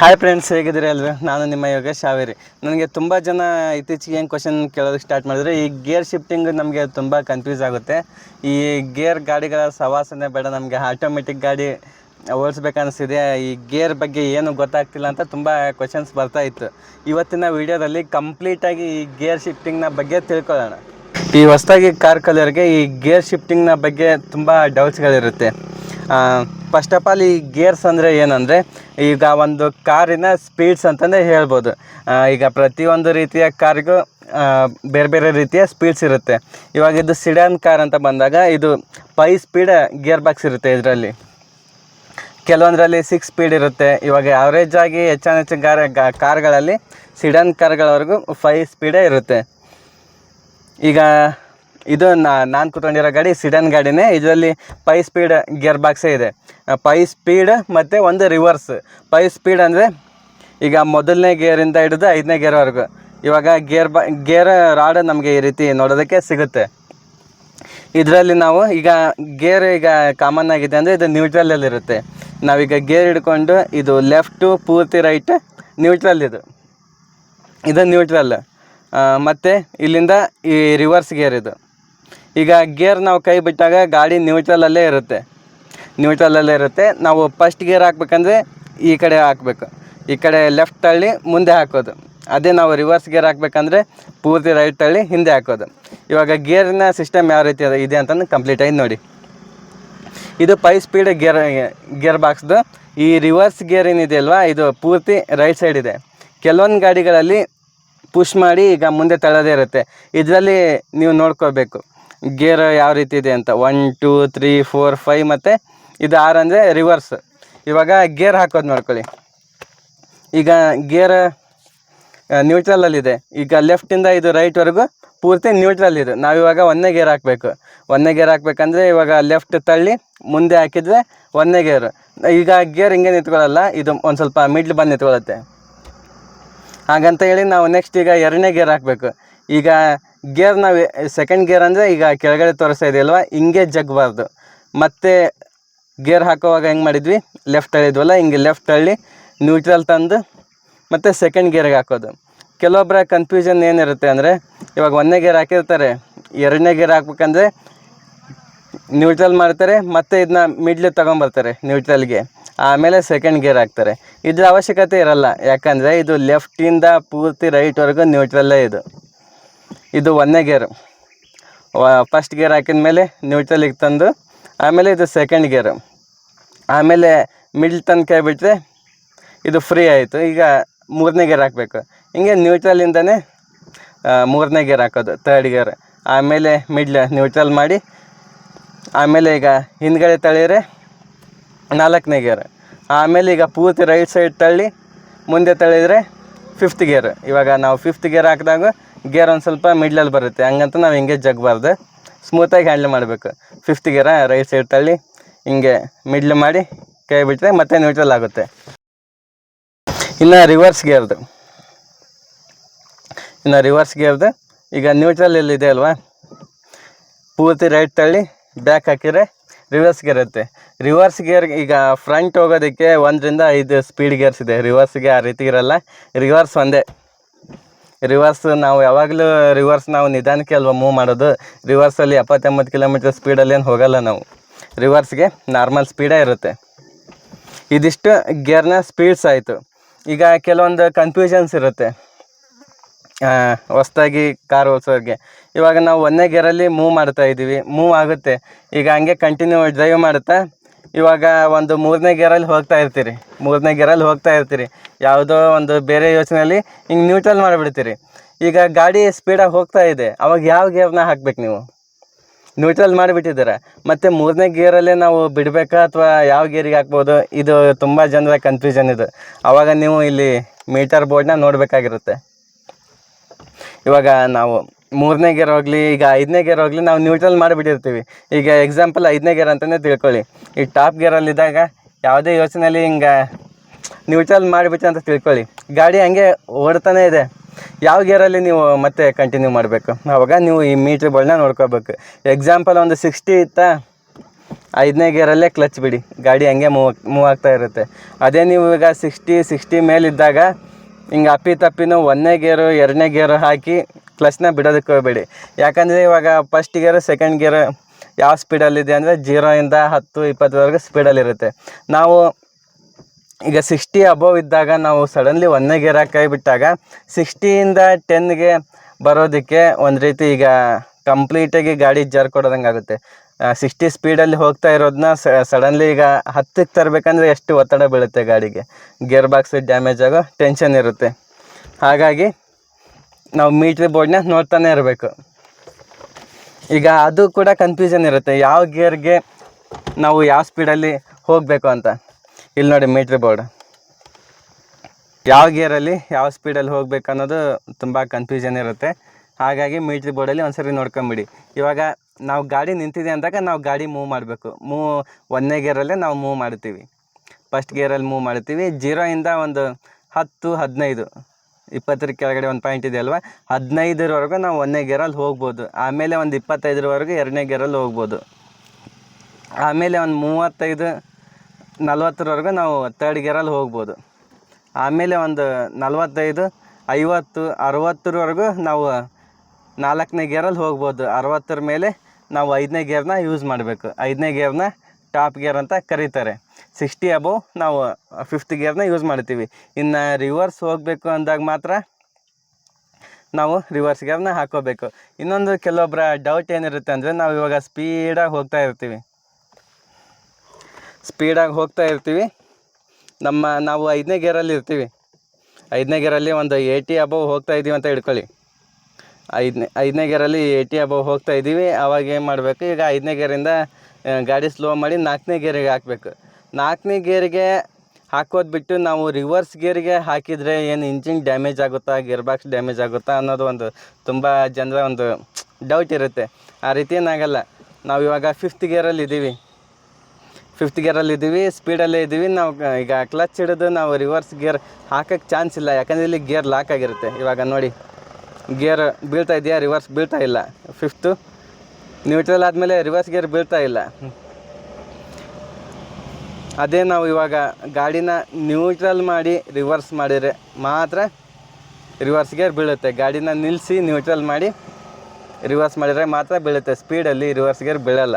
Hi friends ಹೇಗಿದ್ದೀರಿ ಅಲ್ವೇ ನಾನು ನಿಮ್ಮ ಯೋಗೇಶ್ ಶಾವೇರಿ ನನಗೆ ತುಂಬ ಜನ ಇತ್ತೀಚೆಗೆ ಏನು ಕ್ವಶನ್ ಕೇಳೋದಕ್ಕೆ ಸ್ಟಾರ್ಟ್ ಮಾಡಿದ್ರೆ, ಈ ಗೇರ್ ಶಿಫ್ಟಿಂಗ್ ನಮಗೆ ತುಂಬ ಕನ್ಫ್ಯೂಸ್ ಆಗುತ್ತೆ. ಈ ಗೇರ್ ಗಾಡಿಗಳ ಸವಾಸನೆ ಬೇಡ, ನಮಗೆ ಆಟೋಮೆಟಿಕ್ ಗಾಡಿ ಓಡಿಸ್ಬೇಕನ್ನಿಸ್ತಿದೆ ಈ ಗೇರ್ ಬಗ್ಗೆ ಏನು ಗೊತ್ತಾಗ್ತಿಲ್ಲ ಅಂತ ತುಂಬ ಕ್ವಶನ್ಸ್ ಬರ್ತಾ ಇತ್ತು. ಇವತ್ತಿನ ವಿಡಿಯೋದಲ್ಲಿ ಕಂಪ್ಲೀಟಾಗಿ ಈ ಗೇರ್ ಶಿಫ್ಟಿಂಗ್ನ ಬಗ್ಗೆ ತಿಳ್ಕೊಳ್ಳೋಣ. ಈ ಹೊಸದಾಗಿ ಕಾರ್ ಕಲಿಯೋರಿಗೆ ಈ ಗೇರ್ ಶಿಫ್ಟಿಂಗ್ನ ಬಗ್ಗೆ ತುಂಬ ಡೌಟ್ಸ್ಗಳಿರುತ್ತೆ ಫಸ್ಟ್ ಆಫ್ ಆಲ್ ಈ ಗೇರ್ಸ್ ಅಂದರೆ ಏನಂದರೆ ಈಗ ಒಂದು ಕಾರಿನ ಸ್ಪೀಡ್ಸ್ ಅಂತಂದರೆ ಹೇಳ್ಬೋದು. ಈಗ ಪ್ರತಿಯೊಂದು ರೀತಿಯ ಕಾರಿಗೂ ಬೇರೆ ಬೇರೆ ರೀತಿಯ ಸ್ಪೀಡ್ಸ್ ಇರುತ್ತೆ. ಇವಾಗ ಇದು ಸಿಡಾನ್ ಕಾರ್ ಅಂತ ಬಂದಾಗ ಇದು ಫೈ ಸ್ಪೀಡ್ ಗೇರ್ ಬಾಕ್ಸ್ ಇರುತ್ತೆ ಇದರಲ್ಲಿ. ಕೆಲವೊಂದರಲ್ಲಿ ಸಿಕ್ಸ್ ಸ್ಪೀಡ್ ಇರುತ್ತೆ. ಇವಾಗ ಆವ್ರೇಜ್ ಆಗಿ ಹೆಚ್ಚಾನ ಹೆಚ್ಚು ಗಾರ ಕಾರ್ಗಳಲ್ಲಿ ಸಿಡನ್ ಕಾರ್ಗಳವರೆಗೂ ಫೈ ಸ್ಪೀಡೇ ಇರುತ್ತೆ. ಈಗ ಇದು ನಾನು ಕೂತ್ಕೊಂಡಿರೋ ಗಾಡಿ ಸಿಡನ್ ಗಾಡಿನೇ. ಇದರಲ್ಲಿ ಪೈ ಸ್ಪೀಡ್ ಗೇರ್ ಬಾಕ್ಸೇ ಇದೆ ಪೈ ಸ್ಪೀಡ್ ಮತ್ತು ಒಂದು ರಿವರ್ಸ್ ಪೈ ಸ್ಪೀಡ್ ಅಂದರೆ ಈಗ ಮೊದಲನೇ ಗೇರಿಂದ ಹಿಡಿದು ಐದನೇ ಗೇರ್ವರೆಗೂ ಇವಾಗ ಗೇರ್ ಬಾ ಗೇರ್ ರಾಡ್ ನಮಗೆ ಈ ರೀತಿ ನೋಡೋದಕ್ಕೆ ಸಿಗುತ್ತೆ. ಇದರಲ್ಲಿ ನಾವು ಈಗ ಗೇರ್ ಈಗ ಕಾಮನ್ ಆಗಿದೆ ಅಂದರೆ ಇದು ನ್ಯೂಟ್ರಲಲ್ಲಿ ಇರುತ್ತೆ. ನಾವೀಗ ಗೇರ್ ಹಿಡ್ಕೊಂಡು ಇದು ಲೆಫ್ಟು ಪೂರ್ತಿ ರೈಟ್ ನ್ಯೂಟ್ರಲ್ ಇದು. ಇದು ನ್ಯೂಟ್ರಲ್ ಮತ್ತು ಇಲ್ಲಿಂದ ಈ ರಿವರ್ಸ್ ಗೇರ್ ಇದು. ಈಗ ಗೇರ್ ನಾವು ಕೈ ಬಿಟ್ಟಾಗ ಗಾಡಿ ನ್ಯೂಟ್ರಲಲ್ಲೇ ಇರುತ್ತೆ. ನ್ಯೂಟ್ರಲಲ್ಲೇ ಇರುತ್ತೆ. ನಾವು ಫಸ್ಟ್ ಗೇರ್ ಹಾಕ್ಬೇಕಂದ್ರೆ ಈ ಕಡೆ ಹಾಕಬೇಕು. ಈ ಕಡೆ ಲೆಫ್ಟ್ ತಳ್ಳಿ ಮುಂದೆ ಹಾಕೋದು. ಅದೇ ನಾವು ರಿವರ್ಸ್ ಗೇರ್ ಹಾಕ್ಬೇಕಂದ್ರೆ ಪೂರ್ತಿ ರೈಟ್ ತಳ್ಳಿ ಹಿಂದೆ ಹಾಕೋದು. ಇವಾಗ ಗೇರಿನ ಸಿಸ್ಟಮ್ ಯಾವ ರೀತಿ ಇದೆ ಅಂತಂದು ಕಂಪ್ಲೀಟ್ ಆಗಿ ನೋಡಿ. ಇದು ಫೈ ಸ್ಪೀಡ್ ಗೇರ್ ಗೇರ್ ಬಾಕ್ಸ್ದು ಈ ರಿವರ್ಸ್ ಗೇರ್ ಏನಿದೆ ಅಲ್ವಾ? ಇದು ಪೂರ್ತಿ ರೈಟ್ ಸೈಡ್ ಇದೆ. ಕೆಲವೊಂದು ಗಾಡಿಗಳಲ್ಲಿ ಪುಷ್ ಮಾಡಿ ಈಗ ಮುಂದೆ ತಳ್ಳೋದೇ ಇರುತ್ತೆ. ಇದರಲ್ಲಿ ನೀವು ನೋಡ್ಕೋಬೇಕು. ಗೇರ್ ಯಾವ ರೀತಿ ಇದೆ ಅಂತ. One two three four five ಮತ್ತು ಇದು ಆರ್ ಅಂದರೆ ರಿವರ್ಸ್ ಇವಾಗ ಗೇರ್ ಹಾಕೋದು ನೋಡ್ಕೊಳ್ಳಿ. ಈಗ ಗೇರ್ ನ್ಯೂಟ್ರಲಲ್ಲಿದೆ ಈಗ ಲೆಫ್ಟಿಂದ ಇದು ರೈಟ್ವರೆಗೂ ಪೂರ್ತಿ ನ್ಯೂಟ್ರಲ್ ಇದು. ನಾವಿವಾಗ ಒಂದನೇ ಗೇರ್ ಹಾಕಬೇಕು. ಒಂದನೇ ಗೇರ್ ಹಾಕ್ಬೇಕಂದ್ರೆ ಇವಾಗ ಲೆಫ್ಟ್ ತಳ್ಳಿ ಮುಂದೆ ಹಾಕಿದ್ರೆ ಒಂದನೇ ಗೇರ್. ಈಗ ಗೇರ್ ಹಿಂಗೆ ನಿಂತ್ಕೊಳ್ಳಲ್ಲ, ಇದು ಒಂದು ಸ್ವಲ್ಪ ಮಿಡ್ಲ್ ಬಂದು ನಿಂತ್ಕೊಳ್ಳುತ್ತೆ. ಹಾಗಂತ ಹೇಳಿ ನಾವು ನೆಕ್ಸ್ಟ್ ಈಗ ಎರಡನೇ ಗೇರ್ ಹಾಕಬೇಕು. ಈಗ ಗೇರ್ ನಾವು ಸೆಕೆಂಡ್ ಗೇರ್ ಅಂದರೆ ಈಗ ಕೆಳಗಡೆ ತೋರಿಸ್ತಾ ಇದೆಯಲ್ವ? ಹಿಂಗೆ ಜಗ್ಬಾರ್ದು. ಮತ್ತೆ ಗೇರ್ ಹಾಕೋವಾಗ ಹೆಂಗೆ ಮಾಡಿದ್ವಿ? ಲೆಫ್ಟ್ ತಳ್ಳಿದ್ವಲ್ಲ, ಹಿಂಗೆ ಲೆಫ್ಟ್ ತಳ್ಳಿ ನ್ಯೂಟ್ರಲ್ ತಂದು ಮತ್ತು ಸೆಕೆಂಡ್ ಗೇರ್ಗೆ ಹಾಕೋದು. ಕೆಲವೊಬ್ಬರ ಕನ್ಫ್ಯೂಷನ್ ಏನಿರುತ್ತೆ ಅಂದರೆ, ಇವಾಗ ಒಂದನೇ ಗೇರ್ ಹಾಕಿರ್ತಾರೆ, ಎರಡನೇ ಗೇರ್ ಹಾಕ್ಬೇಕಂದ್ರೆ ನ್ಯೂಟ್ರಲ್ ಮಾಡ್ತಾರೆ, ಮತ್ತು ಇದನ್ನ ಮಿಡ್ಲ್ ತೊಗೊಂಬರ್ತಾರೆ ನ್ಯೂಟ್ರಲ್ಗೆ ಆಮೇಲೆ ಸೆಕೆಂಡ್ ಗೇರ್ ಹಾಕ್ತಾರೆ. ಇದ್ರ ಅವಶ್ಯಕತೆ ಇರಲ್ಲ. ಯಾಕಂದರೆ ಇದು ಲೆಫ್ಟಿಂದ ಪೂರ್ತಿ ರೈಟ್ವರೆಗೂ ನ್ಯೂಟ್ರಲ್ಲೇ ಇದು. ಇದು ಒಂದನೇ ಗೇರ್. ಫಸ್ಟ್ ಗೇರ್ ಹಾಕಿದ ಮೇಲೆ ನ್ಯೂಟ್ರಲಿಗೆ ತಂದು, ಆಮೇಲೆ ಇದು ಸೆಕೆಂಡ್ ಗೇರ್. ಆಮೇಲೆ ಮಿಡ್ಲ್ ತನಕ ಬಿಟ್ಟರೆ ಇದು ಫ್ರೀ ಆಯಿತು. ಈಗ ಮೂರನೇ ಗೇರ್ ಹಾಕಬೇಕು. ಹಿಂಗೆ ನ್ಯೂಟ್ರಲಿಂದನೇ ಮೂರನೇ ಗೇರ್ ಹಾಕೋದು ತರ್ಡ್ ಗೇರ್. ಆಮೇಲೆ ಮಿಡ್ಲ್ ನ್ಯೂಟ್ರಲ್ ಮಾಡಿ, ಆಮೇಲೆ ಈಗ ಹಿಂದ್ಗಡೆ ತಳ್ಳಿದ್ರೆ ನಾಲ್ಕನೇ ಗೇರ್. ಆಮೇಲೆ ಈಗ ಪೂರ್ತಿ ರೈಟ್ ಸೈಡ್ ತಳ್ಳಿ, ಮುಂದೆ ತಳ್ಳಿದರೆ ಫಿಫ್ತ್ ಗೇರ್. ಇವಾಗ ನಾವು ಫಿಫ್ತ್ ಗೇರ್ ಹಾಕಿದಾಗ ಗೇರ್ ಒಂದು ಸ್ವಲ್ಪ ಮಿಡ್ಲಲ್ಲಿ ಬರುತ್ತೆ. ಹಂಗಂತ ನಾವು ಹಿಂಗೆ ಜಗ್ಬಾರ್ದು. ಸ್ಮೂತಾಗಿ ಹ್ಯಾಂಡಲ್ ಮಾಡಬೇಕು. ಫಿಫ್ತ್ ಗೇರ ರೈಟ್ ಸೈಡ್ ತಳ್ಳಿ, ಹಿಂಗೆ ಮಿಡ್ಲ್ ಮಾಡಿ ಕೈ ಬಿಟ್ಟರೆ ಮತ್ತೆ ನ್ಯೂಟ್ರಲ್ ಆಗುತ್ತೆ. ಇನ್ನು ರಿವರ್ಸ್ ಗೇರ್ದು. ಇನ್ನು ರಿವರ್ಸ್ ಗೇರ್ದು, ಈಗ ನ್ಯೂಟ್ರಲ್ ಎಲ್ಲಿದೆ ಅಲ್ವಾ? ಪೂರ್ತಿ ರೈಟ್ ತಳ್ಳಿ ಬ್ಯಾಕ್ ಹಾಕಿದರೆ ರಿವರ್ಸ್ ಗೇರ್ ಇರುತ್ತೆ. ರಿವರ್ಸ್ ಗೇರ್ ಈಗ ಫ್ರಂಟ್ ಹೋಗೋದಕ್ಕೆ ಒಂದರಿಂದ ಐದು ಸ್ಪೀಡ್ ಗೇರ್ಸ್ ಇದೆ. ರಿವರ್ಸ್ಗೆ ಆ ರೀತಿ ಇರಲ್ಲ. ರಿವರ್ಸ್ ಒಂದೇ. ರಿವರ್ಸ್ ನಾವು ಯಾವಾಗಲೂ ರಿವರ್ಸ್ ನಾವು ನಿಧಾನಕ್ಕೆ ಅಲ್ವಾ ಮೂವ್ ಮಾಡೋದು? ರಿವರ್ಸಲ್ಲಿ ಎಪ್ಪತ್ತೆಂಬತ್ತು ಕಿಲೋಮೀಟರ್ ಸ್ಪೀಡಲ್ಲಿ ಏನು ಹೋಗಲ್ಲ ನಾವು. ರಿವರ್ಸ್ಗೆ ನಾರ್ಮಲ್ ಸ್ಪೀಡೇ ಇರುತ್ತೆ. ಇದಿಷ್ಟು ಗೇರ್ನ ಸ್ಪೀಡ್ಸ್ ಆಯಿತು. ಈಗ ಕೆಲವೊಂದು ಕನ್ಫ್ಯೂಷನ್ಸ್ ಇರುತ್ತೆ. ಹೊಸ್ದಾಗಿ ಕಾರ್ ಓಡಿಸೋರಿಗೆ. ಇವಾಗ ನಾವು ಒಂದನೇ ಗೇರಲ್ಲಿ ಮೂವ್ ಮಾಡ್ತಾ ಇದ್ದೀವಿ. ಮೂವ್ ಆಗುತ್ತೆ. ಈಗ ಹಂಗೆ ಕಂಟಿನ್ಯೂ ಡ್ರೈವ್ ಮಾಡುತ್ತಾ? ಇವಾಗ ಒಂದು ಮೂರನೇ ಗೇರಲ್ಲಿ ಹೋಗ್ತಾ ಇರ್ತೀರಿ. ಮೂರನೇ ಗೇರಲ್ಲಿ ಹೋಗ್ತಾ ಇರ್ತೀರಿ. ಯಾವುದೋ ಒಂದು ಬೇರೆ ಯೋಚನೆಯಲ್ಲಿ ಹಿಂಗೆ ನ್ಯೂಟ್ರಲ್ ಮಾಡಿಬಿಡ್ತೀರಿ. ಈಗ ಗಾಡಿ ಸ್ಪೀಡಾಗಿ ಹೋಗ್ತಾ ಇದೆ. ಅವಾಗ ಯಾವ ಗೇರ್ನ ಹಾಕ್ಬೇಕು ನೀವು? ನ್ಯೂಟ್ರಲ್ ಮಾಡಿಬಿಟ್ಟಿದ್ದೀರ. ಮತ್ತು ಮೂರನೇ ಗೇರಲ್ಲೇ ನಾವು ಬಿಡಬೇಕಾ ಅಥವಾ ಯಾವ ಗೇರಿಗೆ ಹಾಕ್ಬೋದು? ಇದು ತುಂಬ ಜನರ ಕನ್ಫ್ಯೂಷನ್ ಇದು. ಆವಾಗ ನೀವು ಇಲ್ಲಿ ಮೀಟರ್ ಬೋರ್ಡ್ನ ನೋಡಬೇಕಾಗಿರುತ್ತೆ. ಇವಾಗ ನಾವು ಮೂರನೇ ಗೇರ್ ಹೋಗಲಿ, ಈಗ ಐದನೇ ಗೇರ್ ಹೋಗಲಿ ನಾವು ನ್ಯೂಟ್ರಲ್ ಮಾಡಿಬಿಟ್ಟಿರ್ತೀವಿ. ಈಗ ಎಕ್ಸಾಂಪಲ್ ಐದನೇ ಗೇರ್ ಅಂತಲೇ ತಿಳ್ಕೊಳ್ಳಿ. ಈ ಟಾಪ್ ಗೇರಲ್ಲಿದ್ದಾಗ ಯಾವುದೇ ಯೋಚನೆಯಲ್ಲಿ ಹಿಂಗೆ ನ್ಯೂಟ್ರಲ್ ಮಾಡಿಬಿಟ್ಟು ಅಂತ ತಿಳ್ಕೊಳ್ಳಿ. ಗಾಡಿ ಹಂಗೆ ಓಡ್ತಾನೇ ಇದೆ. ಯಾವ ಗೇರಲ್ಲಿ ನೀವು ಮತ್ತೆ ಕಂಟಿನ್ಯೂ ಮಾಡಬೇಕು? ಆವಾಗ ನೀವು ಈ ಮೀಟ್ರ್ ಬೋಲ್ಡ್ನ ನೋಡ್ಕೋಬೇಕು. ಎಕ್ಸಾಂಪಲ್ ಒಂದು ಸಿಕ್ಸ್ಟಿ ಇತ್ತಾ, ಐದನೇ ಗೇರಲ್ಲೇ ಕ್ಲಚ್ ಬಿಡಿ. ಗಾಡಿ ಹಂಗೆ ಮೂವ್ ಮೂವ್ ಆಗ್ತಾ ಇರುತ್ತೆ. ಅದೇ ನೀವು ಈಗ ಸಿಕ್ಸ್ಟಿ ಸಿಕ್ಸ್ಟಿ ಮೇಲಿದ್ದಾಗ ಹಿಂಗೆ ಅಪ್ಪಿ ತಪ್ಪಿನೂ ಒಂದನೇ ಗೇರು ಎರಡನೇ ಗೇರು ಹಾಕಿ ಕ್ಲಚ್ನ ಬಿಡೋದಕ್ಕೆ ಹೋಗಬೇಡಿ ಯಾಕಂದರೆ ಇವಾಗ ಫಸ್ಟ್ ಗಿಯರ್ ಸೆಕೆಂಡ್ ಗಿಯರ್ ಯಾವ ಸ್ಪೀಡಲ್ಲಿದೆ ಅಂದರೆ ಜೀರೋಯಿಂದ ಹತ್ತು, ಇಪ್ಪತ್ತರವರೆಗೆ ಸ್ಪೀಡಲ್ಲಿರುತ್ತೆ ನಾವು ಈಗ ಸಿಕ್ಸ್ಟಿ ಅಬೋವ್ ಇದ್ದಾಗ ನಾವು ಸಡನ್ಲಿ ಒಂದನೇ ಗೇರ್ ಕೈ ಬಿಟ್ಟಾಗ ಸಿಕ್ಸ್ಟಿಯಿಂದ ಟೆನ್ಗೆ ಬರೋದಕ್ಕೆ ಒಂದು ರೀತಿ ಈಗ ಕಂಪ್ಲೀಟಾಗಿ ಗಾಡಿ ಜರ್ ಕೊಡೋದಂಗೆ ಆಗುತ್ತೆ. ಸಿಕ್ಸ್ಟಿ ಸ್ಪೀಡಲ್ಲಿ ಹೋಗ್ತಾ ಇರೋದನ್ನ ಸಡನ್ಲಿ ಈಗ ಹತ್ತಕ್ಕೆ ತರಬೇಕಂದ್ರೆ ಎಷ್ಟು ಒತ್ತಡ ಬೀಳುತ್ತೆ ಗಾಡಿಗೆ. ಗೇರ್ ಬಾಕ್ಸ್ ಡ್ಯಾಮೇಜ್ ಆಗೋ ಟೆನ್ಷನ್ ಇರುತ್ತೆ. ಹಾಗಾಗಿ ನಾವು ಮೀಟ್ರ್ ಬೋರ್ಡ್ನ ನೋಡ್ತಾನೆ ಇರಬೇಕು. ಈಗ ಅದು ಕೂಡ ಕನ್ಫ್ಯೂಷನ್ ಇರುತ್ತೆ. ಯಾವ ಗೇರ್ಗೆ ನಾವು ಯಾವ ಸ್ಪೀಡಲ್ಲಿ ಹೋಗಬೇಕು ಅಂತ. ಇಲ್ಲಿ ನೋಡಿ ಮೀಟ್ರ್ ಬೋರ್ಡ್ ಯಾವ ಗೇರಲ್ಲಿ ಯಾವ ಸ್ಪೀಡಲ್ಲಿ ಹೋಗ್ಬೇಕು ಅನ್ನೋದು ತುಂಬ ಕನ್ಫ್ಯೂಷನ್ ಇರುತ್ತೆ. ಹಾಗಾಗಿ ಮೀಟ್ರಿ ಬೋರ್ಡಲ್ಲಿ ಒಂದ್ಸರಿ ನೋಡ್ಕೊಂಬಿಡಿ. ಇವಾಗ ನಾವು ಗಾಡಿ ನಿಂತಿದೆ ಅಂದಾಗ ನಾವು ಗಾಡಿ ಮೂವ್ ಮಾಡಬೇಕು. ಮೂವ್ ಒಂದನೇ ಗೇರಲ್ಲೇ ನಾವು ಮೂವ್ ಮಾಡ್ತೀವಿ. ಫಸ್ಟ್ ಗೇರಲ್ಲಿ ಮೂವ್ ಮಾಡ್ತೀವಿ. ಜೀರೋಯಿಂದ ಒಂದು ಹತ್ತು, ಹದಿನೈದು. ಇಪ್ಪತ್ತರ ಕೆಳಗಡೆ ಒಂದು ಪಾಯಿಂಟ್ ಇದೆ ಅಲ್ವಾ? ಹದಿನೈದರವರೆಗೂ ನಾವು ಒಂದನೇ ಗೇರಲ್ಲಿ ಹೋಗ್ಬೋದು. ಆಮೇಲೆ ಒಂದು ಇಪ್ಪತ್ತೈದರವರೆಗೂ ಎರಡನೇ ಗೇರಲ್ಲಿ ಹೋಗ್ಬೋದು. ಆಮೇಲೆ ಒಂದು ಮೂವತ್ತೈದು, ನಲ್ವತ್ತರವರೆಗೂ ನಾವು ತರ್ಡ್ ಗೇರಲ್ಲಿ ಹೋಗ್ಬೋದು. ಆಮೇಲೆ ಒಂದು ನಲ್ವತ್ತೈದು, ಐವತ್ತು, ಅರವತ್ತರವರೆಗೂ ನಾವು ನಾಲ್ಕನೇ ಗೇರಲ್ಲಿ ಹೋಗ್ಬೋದು. ಅರವತ್ತರ ಮೇಲೆ ನಾವು ಐದನೇ ಗೇರ್ನ ಯೂಸ್ ಮಾಡಬೇಕು. ಐದನೇ ಗೇರ್ನ ಟಾಪ್ ಗೇರ್ ಅಂತ ಕರೀತಾರೆ. ಸಿಕ್ಸ್ಟಿ ಅಬೋವ್ ನಾವು ಫಿಫ್ತ್ ಗೇರ್ನ ಯೂಸ್ ಮಾಡ್ತೀವಿ. ಇನ್ನು ರಿವರ್ಸ್ ಹೋಗಬೇಕು ಅಂದಾಗ ಮಾತ್ರ ನಾವು ರಿವರ್ಸ್ ಗೇರ್ನ ಹಾಕೋಬೇಕು. ಇನ್ನೊಂದು ಕೆಲವೊಬ್ಬರ ಡೌಟ್ ಏನಿರುತ್ತೆ ಅಂದರೆ ನಾವು ಇವಾಗ ಸ್ಪೀಡಾಗಿ ಹೋಗ್ತಾ ಇರ್ತೀವಿ. ಸ್ಪೀಡಾಗಿ ಹೋಗ್ತಾ ಇರ್ತೀವಿ. ನಮ್ಮ ನಾವು ಐದನೇ ಗೇರಲ್ಲಿ ಇರ್ತೀವಿ. ಐದನೇ ಗೇರಲ್ಲಿ ಒಂದು ಏಯ್ಟಿ ಅಬೋವ್ ಹೋಗ್ತಾ ಇದ್ದೀವಿ ಅಂತ ಹಿಡ್ಕೊಳ್ಳಿ. ಐದನೇ ಐದನೇ ಗೇರಲ್ಲಿ ಏಯ್ಟಿ ಅಬೋವ್ ಹೋಗ್ತಾ ಇದ್ದೀವಿ ಆವಾಗ ಏನು ಮಾಡಬೇಕು? ಈಗ ಐದನೇ ಗೇರಿಂದ ಗಾಡಿ ಸ್ಲೋ ಮಾಡಿ ನಾಲ್ಕನೇ ಗೇರಿಗೆ ಹಾಕಬೇಕು. ನಾಲ್ಕನೇ ಗೇರಿಗೆ ಹಾಕೋದು ಬಿಟ್ಟು ನಾವು ರಿವರ್ಸ್ ಗೇರಿಗೆ ಹಾಕಿದರೆ ಏನು ಇಂಜಿನ್ ಡ್ಯಾಮೇಜ್ ಆಗುತ್ತಾ ಗೇರ್ ಬಾಕ್ಸ್ ಡ್ಯಾಮೇಜ್ ಆಗುತ್ತಾ ಅನ್ನೋದು ಒಂದು ತುಂಬ ಜನರ ಒಂದು ಡೌಟ್ ಇರುತ್ತೆ. ಆ ರೀತಿ ಏನಾಗಲ್ಲ ನಾವು ಇವಾಗ ಫಿಫ್ತ್ ಗೇರಲ್ಲಿ ಇದ್ದೀವಿ ಫಿಫ್ತ್ ಗೇರಲ್ಲಿ ಇದ್ದೀವಿ ಸ್ಪೀಡಲ್ಲೇ ಇದ್ದೀವಿ ನಾವು ಈಗ ಕ್ಲಚ್ ಹಿಡಿದು ನಾವು ರಿವರ್ಸ್ ಗೇರ್ ಹಾಕೋಕ್ಕೆ ಚಾನ್ಸ್ ಇಲ್ಲ. ಯಾಕಂದರೆ ಇಲ್ಲಿ ಗೇರ್ ಲಾಕ್ ಆಗಿರುತ್ತೆ. ಇವಾಗ ನೋಡಿ ಗೇರ್ ಬೀಳ್ತಾ ಇದೆಯಾ? ರಿವರ್ಸ್ ಬೀಳ್ತಾ ಇಲ್ಲ. ಫಿಫ್ತು ನ್ಯೂಟ್ರಲ್ ಆದಮೇಲೆ ರಿವರ್ಸ್ ಗೇರ್ ಬೀಳ್ತಾ ಇಲ್ಲ. ಅದೇ ನಾವು ಇವಾಗ ಗಾಡಿನ ನ್ಯೂಟ್ರಲ್ ಮಾಡಿ ರಿವರ್ಸ್ ಮಾಡಿದರೆ ಮಾತ್ರ ರಿವರ್ಸ್ ಗೇರ್ ಬೀಳುತ್ತೆ. ಗಾಡಿನ ನಿಲ್ಲಿಸಿ ನ್ಯೂಟ್ರಲ್ ಮಾಡಿ ರಿವರ್ಸ್ ಮಾಡಿದರೆ ಮಾತ್ರ ಬೀಳುತ್ತೆ. ಸ್ಪೀಡಲ್ಲಿ ರಿವರ್ಸ್ ಗೇರ್ ಬೀಳಲ್ಲ.